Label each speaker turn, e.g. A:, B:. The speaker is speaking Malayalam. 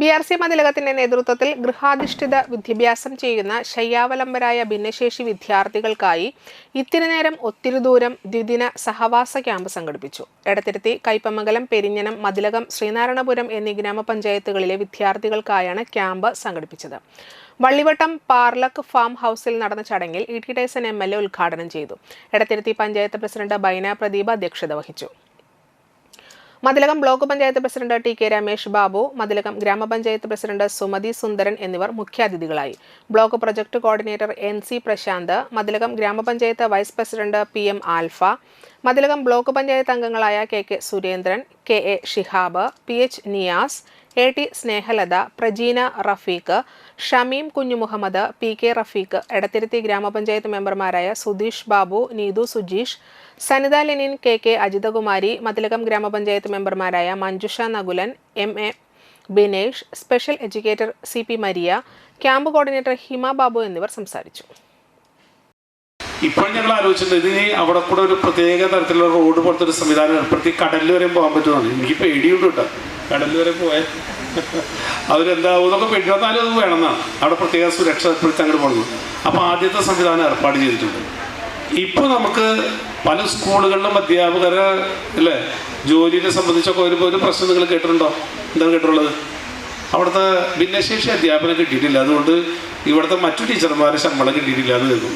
A: ബി ആർ സി മതിലകത്തിന്റെ നേതൃത്വത്തിൽ ഗൃഹാധിഷ്ഠിത വിദ്യാഭ്യാസം ചെയ്യുന്ന ശയ്യാവലംബരായ ഭിന്നശേഷി വിദ്യാർത്ഥികൾക്കായി ഇത്തിരി നേരം ഒത്തിരി ദൂരം ദ്വിദിന സഹവാസ ക്യാമ്പ് സംഘടിപ്പിച്ചു. എടത്തിരുത്തി കൈപ്പമംഗലം പെരിഞ്ഞനം മതിലകം ശ്രീനാരായണപുരം എന്നീ ഗ്രാമപഞ്ചായത്തുകളിലെ വിദ്യാർത്ഥികൾക്കായാണ് ക്യാമ്പ് സംഘടിപ്പിച്ചത്. വള്ളിവട്ടം പാർലക് ഫാം ഹൗസിൽ നടന്ന ചടങ്ങിൽ E T Tyson M L A ഉദ്ഘാടനം ചെയ്തു. എടത്തിരുത്തി പഞ്ചായത്ത് പ്രസിഡന്റ് ബൈന പ്രദീപ് അധ്യക്ഷത വഹിച്ചു. Mathilakam block panchayat president T K Ramesh Babu Mathilakam grama panchayat president Sumathi Sundaran എന്നിവർ മുഖ്യാതിഥികളായി. Block project coordinator N C Prashanth Mathilakam grama panchayat vice president P M Alpha Mathilakam block panchayat അംഗങ്ങളായ K K Surendran K A Shihab P H Niyas A T Snehalatha Prajeena Rafeeq Shameem Kunjumuhammad P K Rafeeq Edathiruthi grama panchayat മെമ്പർമാരായ Sudheesh Babu Neethu Sujeesh Sanitha Lenin K K Ajithakumari Mathilakam grama panchayat മെമ്പർമാരായ Manjusha Nakulan M A Binesh special educator C P Maria camp coordinator Hima Babu എന്നിവർ സംസാരിച്ചു.
B: ഇപ്പോൾ ഞങ്ങൾ ആലോചിച്ചിട്ടുണ്ട് ഇതിന് അവിടെ കൂടെ ഒരു പ്രത്യേക തരത്തിലുള്ള റോഡ് പോലത്തെ ഒരു സംവിധാനം ഏർപ്പെടുത്തി കടലിൽ വരെയും പോകാൻ പറ്റുമെന്നാണ്. എനിക്ക് പേടിയുണ്ട് കേട്ടോ. കടലിൽ വരെ പോയാൽ അവരെന്താവും എന്നൊക്കെ പെട്ടിരുന്നാലും അത് വേണമെന്നാണ് അവിടെ പ്രത്യേക സുരക്ഷ ഏർപ്പെടുത്തി അങ്ങോട്ട് പോകുന്നത് അപ്പോൾ ആദ്യത്തെ സംവിധാനം ഏർപ്പാട് ചെയ്തിട്ടുണ്ട്. ഇപ്പോൾ നമുക്ക് പല സ്കൂളുകളിലും അധ്യാപകരെ അല്ലേ ജോലിയെ സംബന്ധിച്ചൊക്കെ ഒരു ഒരു പ്രശ്നം നിങ്ങൾ കേട്ടിട്ടുണ്ടോ? എന്താണ് കേട്ടിട്ടുള്ളത്? അവിടുത്തെ ഭിന്നശേഷി അധ്യാപനം കിട്ടിയിട്ടില്ല. അതുകൊണ്ട് ഇവിടുത്തെ മറ്റു ടീച്ചർമാരെ ശമ്പളം കിട്ടിയിട്ടില്ല എന്ന് കേൾക്കും